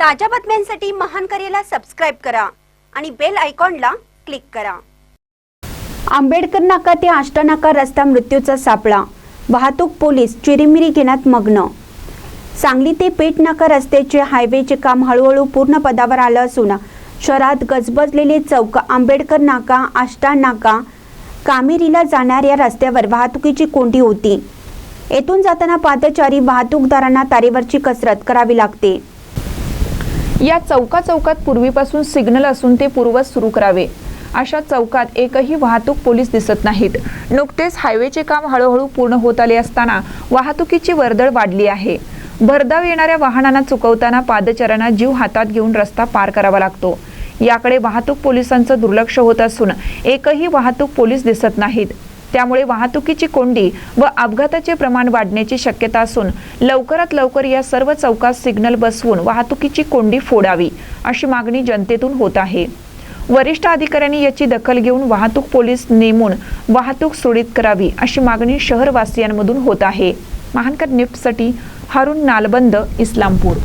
ताज्या बातम्यांसाठी महान करेला सबस्क्राईब करा आणि बेल आयकॉनला क्लिक करा. आंबेडकर नाका ते आष्टा नाका रस्ता मृत्यूचा सापळा. वाहतूक पोलीस चिरीमिरी घेण्यात मग्न. सांगली ते पेठ नाका रस्त्याचे हायवेचे काम हळूहळू पूर्ण पदावर आलं असून शहरात गजबजलेले चौक आंबेडकर नाका आष्टा नाका कामेरीला जाणाऱ्या रस्त्यावर वाहतुकीची कोंडी होती. येथून जाताना पादचारी वाहतूकदारांना तारेवरची कसरत करावी लागते. या चौका चौकात पूर्वीपासून सिग्नल असून ते पूर्वज सुरू करावे. अशा चौकात एकही वाहतूक पोलीस दिसत नाहीत. नुकतेच हायवेचे काम हळूहळू पूर्ण होत आले असताना वाहतुकीची वर्दळ वाढली आहे. भरधाव येणाऱ्या वाहनांना चुकवताना पादचाऱ्यांना जीव हातात घेऊन रस्ता पार करावा लागतो. याकडे वाहतूक पोलिसांचं दुर्लक्ष होत असून एकही वाहतूक पोलीस दिसत नाहीत. त्यामुळे वाहतुकीची कोंडी व अपघाताचे प्रमाण वाढण्याची शक्यता असून लवकरात लवकर या सर्व चौकात सिग्नल बसवून वाहतुकीची कोंडी फोडावी अशी मागणी जनतेतून होत आहे. वरिष्ठ अधिकाऱ्यांनी याची दखल घेऊन वाहतूक पोलीस नेमून वाहतूक सुरळीत करावी अशी मागणी शहरवासियांमधून होत आहे. महानकर निफ्टसाठी हारून नालबंद इस्लामपूर.